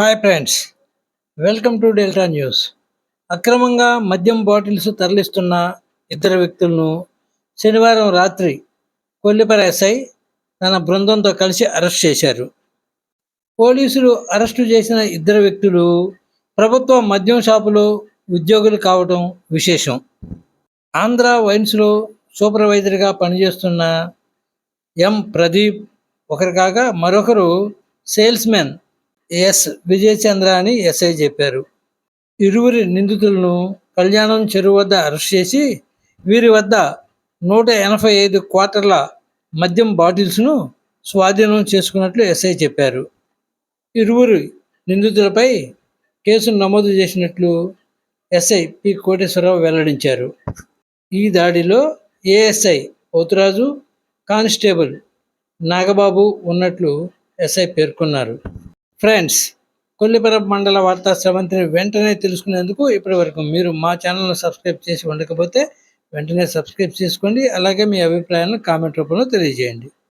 Hi friends welcome to Delta News అక్రమంగా మద్యం bottles తరలిస్తున్న ఇద్దరు వ్యక్తులను శనివారం రాత్రి కొల్లిపర ఎస్ఐ తన బృందంతో కలిసి అరెస్ట్ చేశారు. పోలీసులు అరెస్టు చేసిన ఇద్దరు వ్యక్తులు ప్రభుత్వ మద్యం షాపులో ఉద్యోగులు కావడం విశేషం. ఆంధ్ర వైన్స్లో సూపర్వైజర్గా పనిచేస్తున్న ఎం ప్రదీప్ ఒకరు కాగా మరొకరు సేల్స్మెన్ ఎస్ విజయచంద్ర అని ఎస్ఐ చెప్పారు. ఇరువురి నిందితులను కళ్యాణం చెరువు వద్ద అరెస్ట్ చేసి వీరి వద్ద నూట ఎనభై ఐదు క్వార్టర్ల మద్యం బాటిల్స్ను స్వాధీనం చేసుకున్నట్లు ఎస్ఐ చెప్పారు. ఇరువురు నిందితులపై కేసును నమోదు చేసినట్లు ఎస్ఐ పి కోటేశ్వరరావు వెల్లడించారు. ఈ దాడిలో ఏఎస్ఐ పోతురాజు కానిస్టేబుల్ నాగబాబు ఉన్నట్లు ఎస్ఐ పేర్కొన్నారు. ఫ్రెండ్స్ కొల్లిపరపు మండల వార్తా స్రవంతిని వెంటనే తెలుసుకునేందుకు ఇప్పటి వరకు మీరు మా ఛానల్ను సబ్స్క్రైబ్ చేసి ఉండకపోతే వెంటనే సబ్స్క్రైబ్ చేసుకోండి. అలాగే మీ అభిప్రాయాలను కామెంట్ రూపంలో తెలియజేయండి.